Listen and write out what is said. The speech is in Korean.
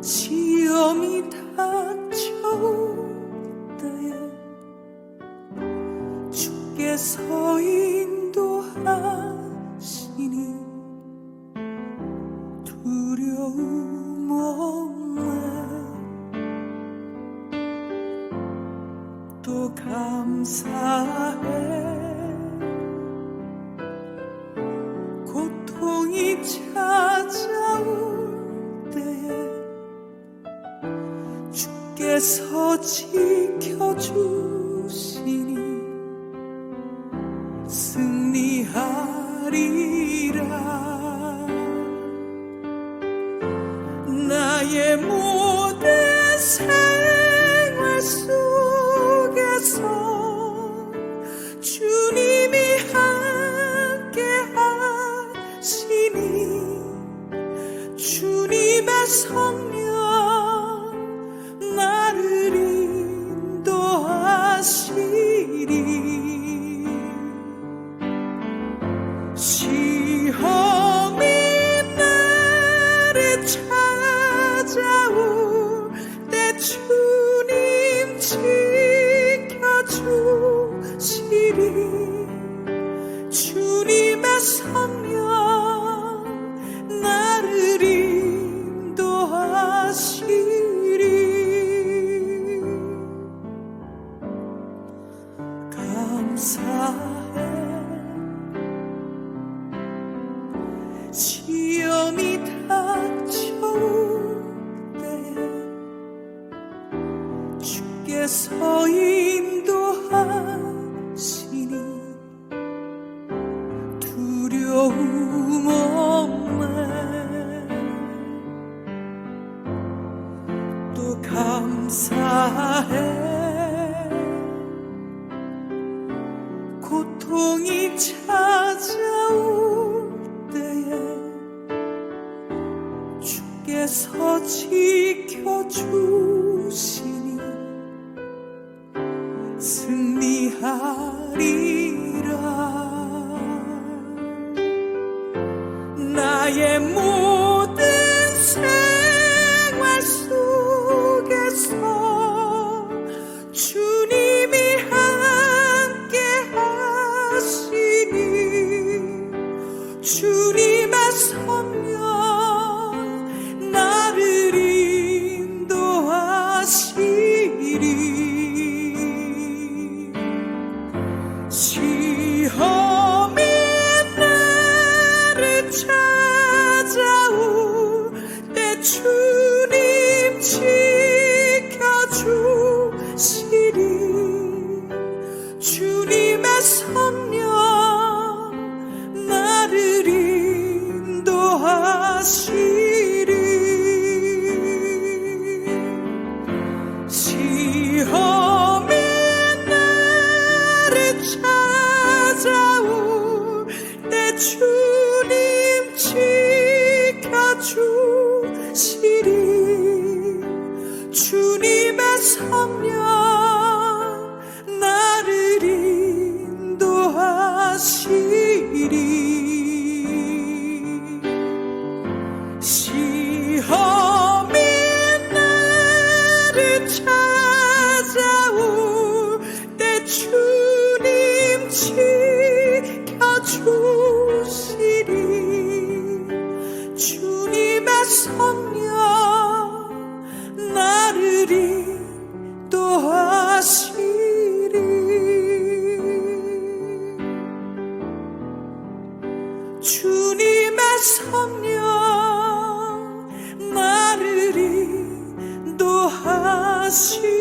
시험이 닥쳐올 때에 주께서 인도하시니 두려움 없네. 또 감사해. 주께서 지켜주시니 승리하리라. 나의 모든 생활 속 주께서 인도하시니 두려움 없네. 또 감사해. 고통이 찾아올 때에 주께서 지켜주시니 하리라. 나의 모든 생활 속에서 주님이 함께 하시니 주님 성령 나를 인도하시리. 시험이 나를 찾아올 때 주님 지켜주시리. 주님의 성령 시험이 나를 찾아올 때 주님 지켜주시리. 주님의 성령 나를 인도하시리. 주님의 성령 心。